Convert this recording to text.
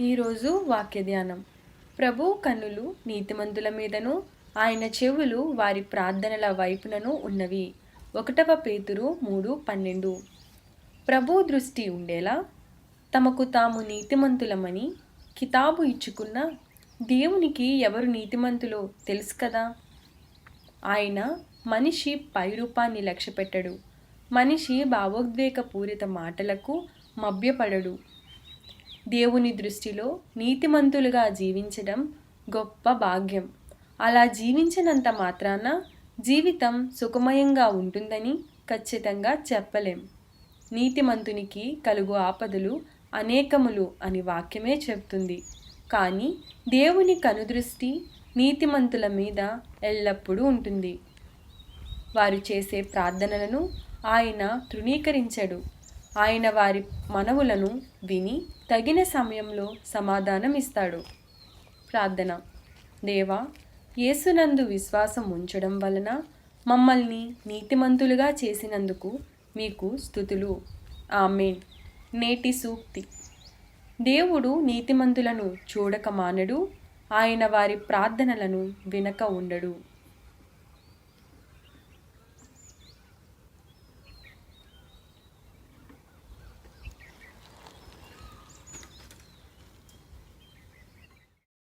ఈరోజు వాక్య ధ్యానం ప్రభు కన్నులు నీతిమంతుల మీదను ఆయన చెవులు వారి ప్రార్థనల వైపునను ఉన్నవి. ఒకటవ పేతురు మూడు పన్నెండు. ప్రభు దృష్టి ఉండేలా తమకు తాము నీతిమంతులమని కితాబు ఇచ్చుకున్న దేవునికి ఎవరు నీతిమంతులో తెలుసు కదా? ఆయన మనిషి పైరూపాన్ని లక్ష్యపెట్టడు. మనిషి భావోద్వేగపూరిత మాటలకు మభ్యపడడు. దేవుని దృష్టిలో నీతిమంతులుగా జీవించడం గొప్ప భాగ్యం. అలా జీవించినంత మాత్రాన జీవితం సుఖమయంగా ఉంటుందని ఖచ్చితంగా చెప్పలేం. నీతిమంతునికి కలుగు ఆపదలు అనేకములు అని వాక్యమే చెప్తుంది. కానీ దేవుని కనుదృష్టి నీతిమంతుల మీద ఎల్లప్పుడూ ఉంటుంది. వారు చేసే ప్రార్థనలను ఆయన తృణీకరించడు. ఆయన వారి మనవులను విని తగిన సమయంలో సమాధానం ఇస్తాడు ప్రార్థన. దేవా యేసునందు విశ్వాసం ఉంచడం వలన మమ్మల్ని నీతిమంతులుగా చేసినందుకు మీకు స్థుతులు. ఆమెన్. నేటి సూక్తి. దేవుడు నీతిమంతులను చూడక మానడు ఆయన వారి ప్రార్థనలను వినక ఉండడు.